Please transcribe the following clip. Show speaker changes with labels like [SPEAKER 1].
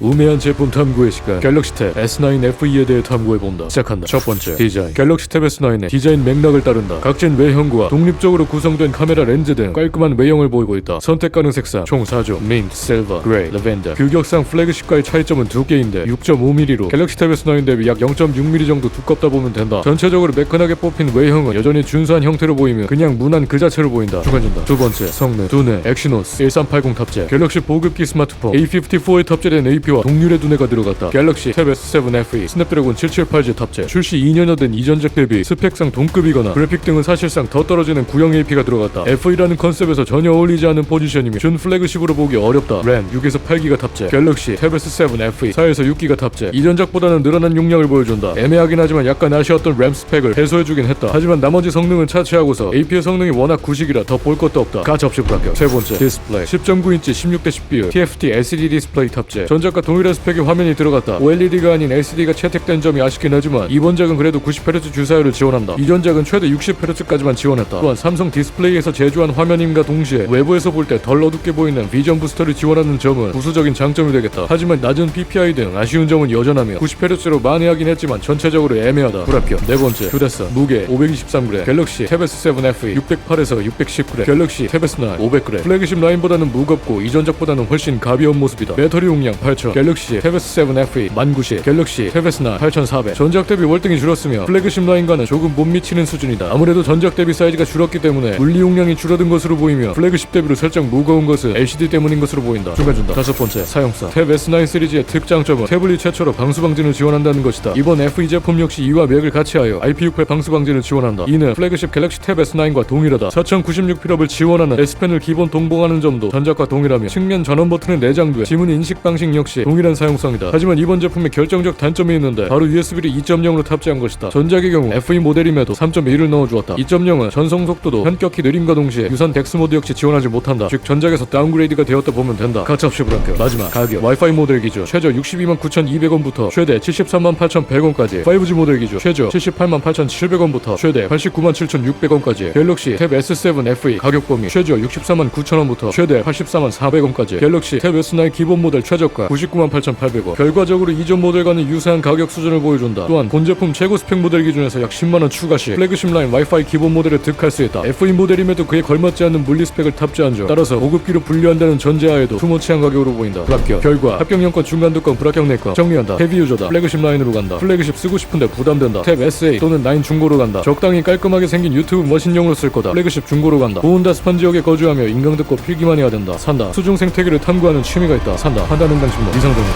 [SPEAKER 1] 우매한 제품 탐구의 시간. 갤럭시 탭 S9 FE에 대해 탐구해본다. 시작한다. 첫 번째 디자인. 갤럭시 탭 S9의 디자인 맥락을 따른다. 각진 외형과 독립적으로 구성된 카메라 렌즈 등 깔끔한 외형을 보이고 있다. 선택 가능 색상 총 4종. 민트, 실버, 그레이, 라벤더 규격상 플래그십과의 차이점은 두 개인데 6.5mm로 갤럭시 탭 S9 대비 약 0.6mm 정도 두껍다 보면 된다. 전체적으로 매끈하게 뽑힌 외형은 여전히 준수한 형태로 보이며 그냥 무난 그 자체로 보인다. 중간진다 두 번째 성능. 두뇌. 엑시노스. 1380 탑재. 갤럭시 보급기 스마트폰. A54에 탑재된 AP와 동률의 두뇌가 들어갔다. 갤럭시 탭 S7 FE 스냅드래곤 778G 탑재 출시 2년여 된 이전작 대비 스펙상 동급이거나 그래픽 등은 사실상 더 떨어지는 구형 AP가 들어갔다. FE라는 컨셉에서 전혀 어울리지 않은 포지션이며 준 플래그십으로 보기 어렵다. 램 6에서 8기가 탑재 갤럭시 탭 S7 FE 4에서 6기가 탑재 이전작보다는 늘어난 용량을 보여준다. 애매하긴 하지만 약간 아쉬웠던 램 스펙을 해소해주긴 했다. 하지만 나머지 성능은 차치하고서 AP의 성능이 워낙 구식이라 더 볼 것도 없다. 가차 없이 불합격. 세 번째 디스플레이. 10.9인치 16대 10 비율 TFT LCD 디스플레이 탑재 전작 과 동일한 스펙의 화면이 들어갔다. OLED가 아닌 LCD가 채택된 점이 아쉽긴 하지만 이번 작은 그래도 90Hz 주사율을 지원한다. 이전 작은 최대 60Hz까지만 지원했다. 또한 삼성 디스플레이에서 제조한 화면임과 동시에 외부에서 볼 때 덜 어둡게 보이는 비전 부스터를 지원하는 점은 부수적인 장점이 되겠다. 하지만 낮은 PPI 등 아쉬운 점은 여전하며 90Hz로 만회하긴 했지만 전체적으로 애매하다. 불합격. 네 번째. 휴대성 무게 523g 갤럭시 탭 S7 FE 608에서 610g 갤럭시 탭 S9 500g 플래그십 라인보다는 무겁고 이전작보다는 훨씬 가벼운 모습이다. 배터리 용량 8000 갤럭시 탭 S7 FE 1090 갤럭시 탭 S9 8400 전작 대비 월등히 줄었으며 플래그십 라인과는 조금 못 미치는 수준이다. 아무래도 전작 대비 사이즈가 줄었기 때문에 물리 용량이 줄어든 것으로 보이며 플래그십 대비로 살짝 무거운 것은 LCD 때문인 것으로 보인다. 중간 준다 다섯 번째 사용성. 탭 S9 시리즈의 특장점은 태블릿 최초로 방수 방진을 지원한다는 것이다. 이번 FE 제품 역시 이와 맥을 같이하여 IP68 방수 방진을 지원한다. 이는 플래그십 갤럭시 탭 S9과 동일하다. 4096필업을 지원하는 S펜을 기본 동봉하는 점도 전작과 동일하며 측면 전원 버튼에 내장돼 지문 인식 방식 역시 동일한 사용성이다. 하지만 이번 제품에 결정적 단점이 있는데 바로 USB를 2.0으로 탑재한 것이다. 전작의 경우 FE 모델임에도 3.1을 넣어주었다. 2.0은 전송 속도도 현격히 느림과 동시에 유선 덱스 모드 역시 지원하지 못한다. 즉 전작에서 다운그레이드가 되었다 보면 된다. 가차없이 불합격 마지막 가격. 와이파이 모델 기준 최저 62만 9,200원부터 최대 73만 8,100원까지. 5G 모델 기준 최저 78만 8,700원부터 최대 89만 7,600원까지. 갤럭시 탭 S7 FE 가격 범위 최저 64만 9천원부터 최대 84만 400원까지. 갤럭시 탭 S9 기본 모델 최저가 99만 8,800원. 결과적으로 이전 모델과는 유사한 가격 수준을 보여준다. 또한 본 제품 최고 스펙 모델 기준에서 약 10만원 추가 시 플래그십 라인 와이파이 기본 모델을 득할 수 있다. FE 모델임에도 그에 걸맞지 않는 물리 스펙을 탑재한 점. 따라서 고급기로 분류한다는 전제하에도 투머치한 가격으로 보인다. 불합격. 결과 합격 연권 중간 두건 불합격 내건 정리한다. 헤비 유저다. 플래그십 라인으로 간다. 플래그십 쓰고 싶은데 부담된다. 탭 SA 또는 9 중고로 간다. 적당히 깔끔하게 생긴 유튜브 머신용으로 쓸 거다. 플래그십 중고로 간다. 보온다스판 지역에 거주하며 인강 듣고 필기만 해야 된다. 산다. 수중 생태계를 탐구하는 취미가 있다. 산다. 한다는 당신뭐 이상됩니까